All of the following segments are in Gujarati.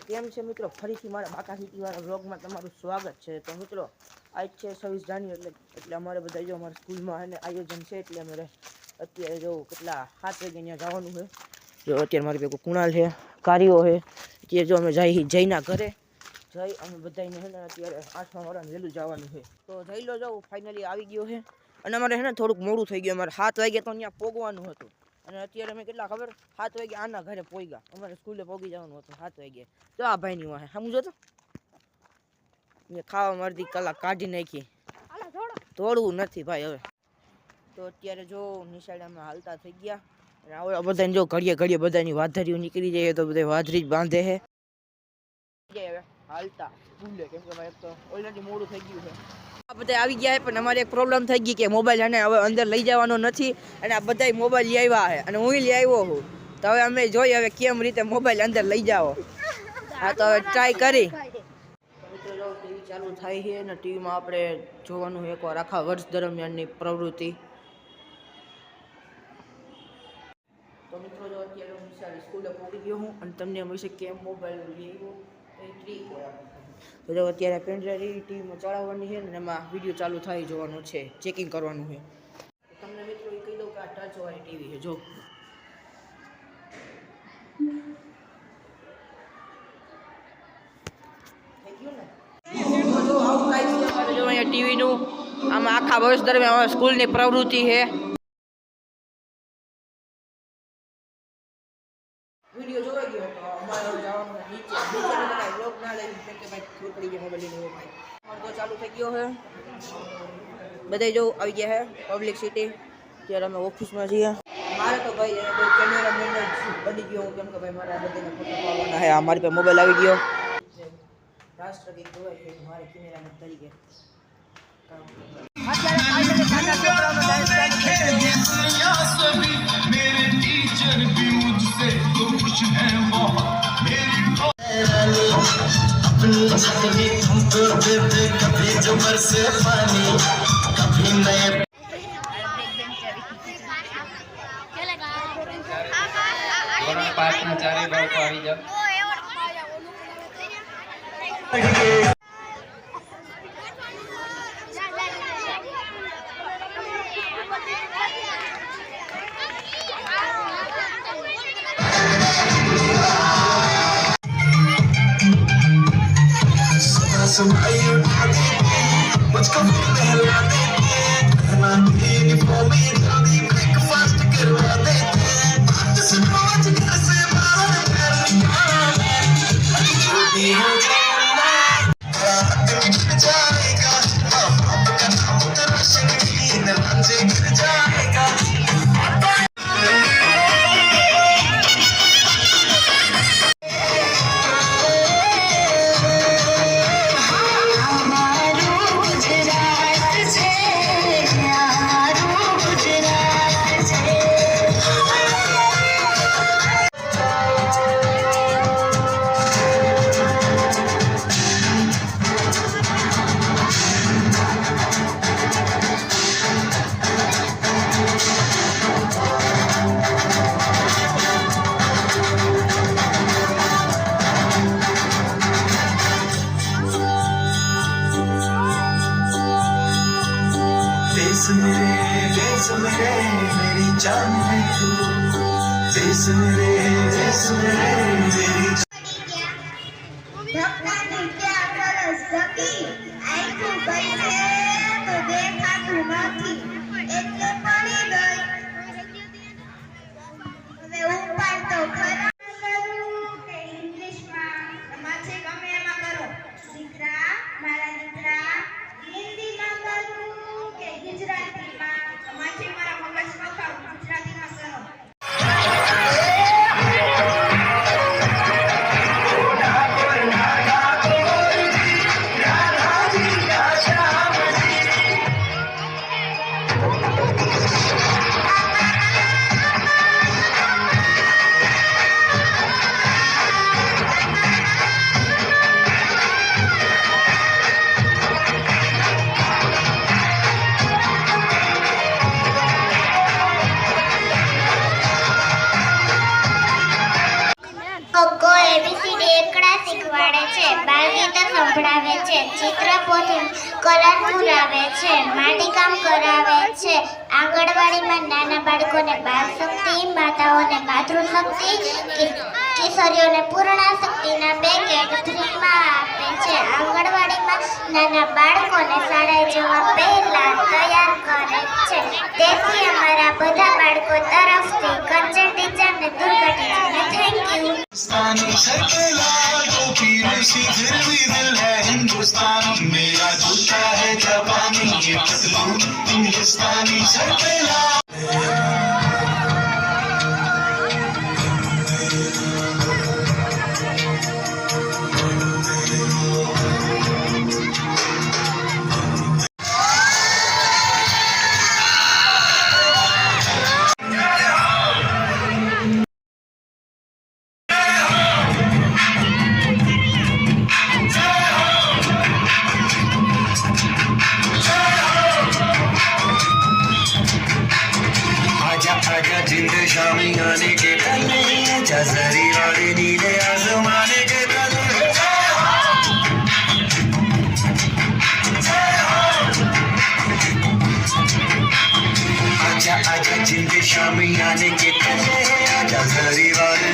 કેમ છે મિત્રો? ફરીથી મારા બાકા સિટીવાળા બ્લોગમાં તમારું સ્વાગત છે. તો મિત્રો, આજ છે છવ્વીસ જાન્યુઆરી એટલે એટલે અમારે બધા જો અમારા સ્કૂલમાં અને આયોજન છે, એટલે અમારે અત્યારે જો કેટલા સાત વાગે ત્યાં જવાનું છે. જો અત્યારે મારી ભેગું કુણાલ છે, કારીઓ છે. અત્યારે જો અમે જઈ જઈના ઘરે, જઈ અમે બધાને છે ને અત્યારે આઠમા વાળાને વહેલું જવાનું છે. તો જઈ લો જાઉં ફાઇનલી આવી ગયો છે. અને અમારે છે ને થોડુંક મોડું થઈ ગયું. અમારે સાત વાગે તો ત્યાં પોગવાનું હતું. અને અત્યારે અમે કેટલા ખબર? સાત વાગે આના ઘરે પોગ્યા અમારે સ્કૂલે પોગી જવાનું હતું સાત વાગે. જો આ ભાઈની વાહે. સમજો તો મેં ખાવા અડધી કલાક કાઢી નાખી. તોડવું નથી ભાઈ હવે. તો અત્યારે જો નિશાળામાં હાલતા થઈ ગયા. અને આવડા બધાને જો ઘડીએ ઘડીએ બધાની વાધરીઓ નીકળી જાય તો બધા વાધરી જ બાંધે છે. જાય હવે. હાલતા. સ્કૂલે. કેમ કે ભાઈ એક તો ઓલરેડી મોડું થઈ ગયું છે. બધા આવી ગયા પણ અમારે એક પ્રોબ્લેમ થઈ ગઈ કે મોબાઈલ અને હવે અંદર લઈ જવાનો નથી અને આ બધા મોબાઈલ લઈ આવ્યા છે અને હું લઈ આવ્યો છું. તો હવે અમે જોઈએ હવે કેમ રીતે મોબાઈલ અંદર લઈ જાઓ. હા, તો હવે ટ્રાય કરી. ટીવી ચાલુ થાય છે અને ટીવીમાં આપણે જોવાનું એકવાર આખા વર્ષ દરમિયાનની પ્રવૃત્તિ. તો મિત્રો, જો અત્યારે હું સારી સ્કૂલે પહોંચી ગયો હું અને તમને એમ વિશે કેમ મોબાઈલ લઈ આવ્યો એ ટ્રીક હોય. તો અત્યારે પેન્ડ્રાઈવ ટીવીમાં ચડાવવાની છે ને એમાં વીડિયો ચાલુ થાય જોવાનું છે ચેકિંગ કરવાનું છે. તમને મિત્રો એ કહી દઉં કે આ ટચવાળી ટીવી છે, જો. ટીવીનું આમાં આખા વર્ષ દરમિયાન સ્કૂલની પ્રવૃત્તિ છે. ગયો છે બધા જો આવી ગયા છે પબ્લિક સિટી ત્યારે અમે ઓફિસમાં છીએ મારે તો ભાઈ એને કોઈ કેમેરામેન જ બની ગયો હું કેમ કે ભાઈ મારે આ બધાને ફોટો પાડવાના છે આ મારી પાસે મોબાઈલ આવી ગયો રાષ્ટ્રગીત ગવાય છે મારે કેમેરામેન તરીકે કામ કરવાનું. અત્યારે finally ટાટા છોકરાઓનો dance ચાલુ થઈ ગયો. दुनिया से भी मेरे टीचर भी मुझसे खुश हैं बहुत मेरी अपनी छतरी तुमको दे दे कभी जो बरसे पानी कभी नए ધોરણ પાંચના ચારે બાળકો આવી જાઓ આંગણવાડીમાં નાના બાળકોને બાળ શક્તિ માતાઓને માતૃશક્તિ કિશોરીઓને પૂર્ણ શક્તિના પેકેટ ફ્રીમાં આપે છે. આંગણવાડીમાં નાના બાળકોને શાળાએ જવા પહેલા તૈયાર કરે છે તેથી અમારા બધા બાળકો તરફથી કંચન ટીચરને દુર્ગા ટીચરને થેન્ક યુ हिंदुस्तानी सर पे लाल टोपी रूसी फिर भी दिल है हिंदुस्तानी मेरा जूता है जापानी ये पतलून हिंदुस्तानी सर पहले आजा जरी वाले नीले आसमाने के तले आजा आजा जिंद शामी आने के पहले आजा जरी वाले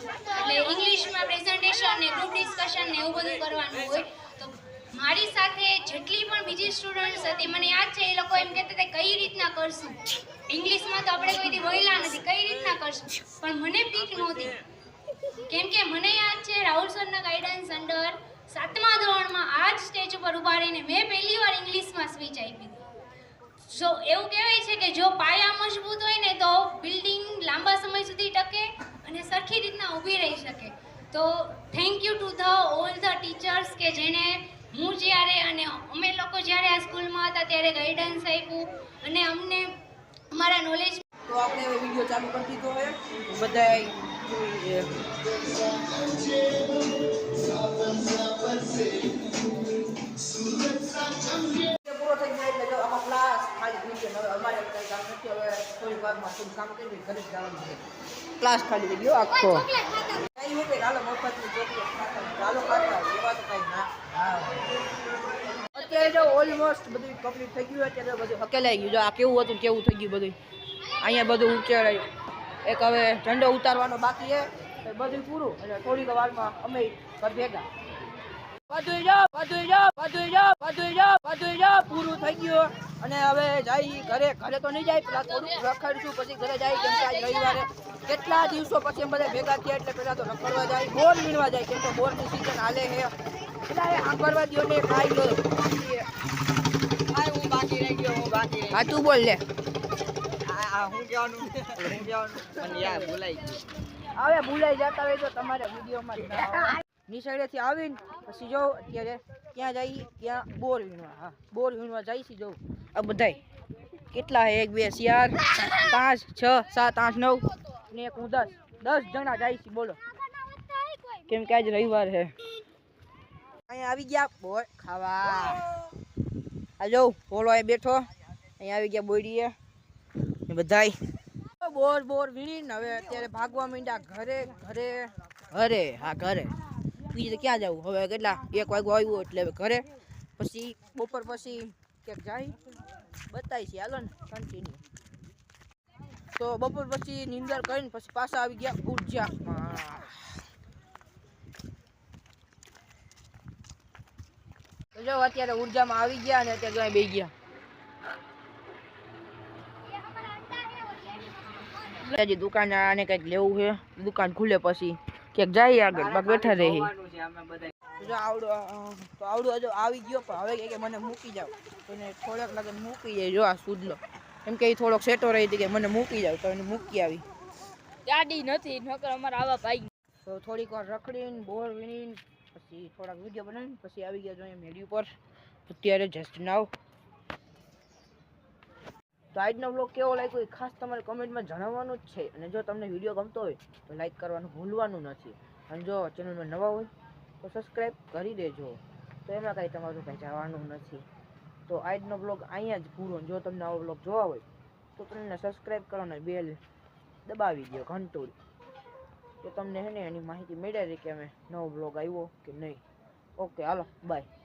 એટલે ઇંગ્લિશમાં પ્રેઝન્ટેશન ને ગ્રુપ ડિસ્કશન ને એવું બધું કરવાનું હોય, તો મારી સાથે જેટલી પણ બીજી સ્ટુડન્ટ્સ હતી, મને યાદ છે, એ લોકો એમ કહેતા હતા, કઈ રીતના કરશું? ઇંગ્લિશમાં તો આપણે કોઈથી વહેલા નથી, કઈ રીતના કરશું? પણ મને પીક નહોતી. કેમ કે મને યાદ છે, રાહુલ સરના ગાઈડન્સ અંડર સાતમા ધોરણમાં આ જ સ્ટેજ ઉપર ઊભા રહીને મેં પહેલી વાર ઇંગ્લિશમાં સ્પીચ આપી. જો એવું કહેવાય છે કે જો પાયા મજબૂત હોય ને તો બિલ્ડિંગ લાંબા સમય સુધી ટકે અને સરખી રીતના ઊભી રહી શકે. તો thank you to the all the teachers કે જેણે હું જ્યારે અને અમે લોકો જ્યારે આ સ્કૂલમાં હતા ત્યારે ગાઈડન્સ આપ્યું અને અમને અમારા નોલેજ તો આપણે હવે વીડિયો ચાલુ કરી દીધો હોય જોઈએ. પૂરો થઈ જાય એટલે અમારા ક્લાસ ખાલી અમારે કંઈ કામ નથી, હવે ક્લાસ ખાલી થઈ ગયો આખો. અત્યારે જો ઓલમોસ્ટ બધું કમ્પ્લીટ થઈ ગયું અત્યારે બધું હકેલાઈ ગયું? જો આ કેવું હતું કેવું થઈ ગયું બધું? અહીંયા બધું ઉચેડાયું એક હવે ઝંડો ઉતારવાનો બાકી છે બધું પૂરું. એટલે થોડીક વારમાં અમે ભેગા. બધું જો બધું જો બધું જો બધું જો બધું જો પૂરું થઈ ગયું. અને હવે જાય ઘરે ઘરે તો નહીં જાય પેલા થોડુંક રખડશું પછી ઘરે જાય કેમ કે આજ રવિવારે. કેટલા દિવસો પછી એમ બધા ભેગા થયા એટલે પેલા તો રખડવા જાય બોર વીણવા જાય કેમ કે બોરની સિઝન હાલે છે. એટલે સાંભળવા દો ને ખાઈ ગયો. હું બાકી રહી ગયો હું બાકી હા તું બોલ લે. હું કહેવાનું હું કહેવાનું મને યાર ભૂલાઈ ગયું. હવે ભૂલાઈ જતા હોય તો તમારે વિડીયોમાં નિશાળેથી આવીને પછી જો અત્યારે ક્યાં જઈ ત્યાં બોર વીણવા. હા, બોર વીણવા જઈશી જો. આ બધાય. કેટલા હે? એક, બે, ચાર, પાંચ, છ, સાત, આઠ, નવ ને એક હું દસ. દસ જણા છે, બોલો. કેમ કે આજ રવિવાર છે અહીંયા આવી ગયા બોર ખાવા. આ જો બોલો એ બેઠો. અહીંયા આવી ગયા બોડીએ ને બધાય. બોર બોર વીણીને હવે અત્યારે ભાગવા માંડ્યા ઘરે ઘરે ઘરે, હા, ઘરે. બીજે ક્યાં જવું હવે કેટલા? એક વાગ્યો આવ્યું એટલે ઘરે. પછી બપોર પછી ક્યાંક જાય. બતાવી છે. હાલો ને કન્ટિન્યુ તો બપોર પછી નિંદર કરીને પછી પાછા આવી ગયા ઊર્જા. જો, અત્યારે ઉર્જામાં આવી ગયા અને અત્યારે જો બે ગયા. દુકાન આને કંઈક લેવું છે. દુકાન ખુલે પછી. ક્યાંક જાય આગળ બાકી બેઠા રહે. જો આવડો તો આવડો જો આવી ગયો પણ હવે કહે કે મને મૂકી જાવ. તો એને થોડાક લાગે મૂકી જાય જો આ સુદલો. એમ કે થોડોક સેટો રહી હતી કે મને મૂકી જાવ તો એને મૂકી આવી. ગાડી નથી નકર અમારે આવા ભાઈ. તો થોડીક વાર રખડીને બોર વીણીને પછી થોડાક વીડિયો બનાવીને પછી આવી ગયા જોઈએ મેડી ઉપર. અત્યારે જસ્ટ નાવ તો આજનો બ્લોગ કેવો લાગ્યો એ ખાસ તમારે કમેન્ટમાં જણાવવાનું જ છે. અને જો તમને વીડિયો ગમતો હોય તો લાઈક કરવાનું ભૂલવાનું નથી. અને જો ચેનલમાં નવા હોય તો સબસ્ક્રાઈબ કરી દેજો. તો એમાં કાંઈ તમારું કાંઈ જવાનું નથી. તો આજનો બ્લોગ અહીંયા જ પૂરો. જો તમને આવો બ્લોગ જોવા હોય તો તમને સબસ્ક્રાઈબ કરવાનો બેલ દબાવી દો ઘંટોળ તો તમને હે ને એની માહિતી મળ્યા રહે કે અમે નવો બ્લોગ આવ્યો કે નહીં. Okay hello by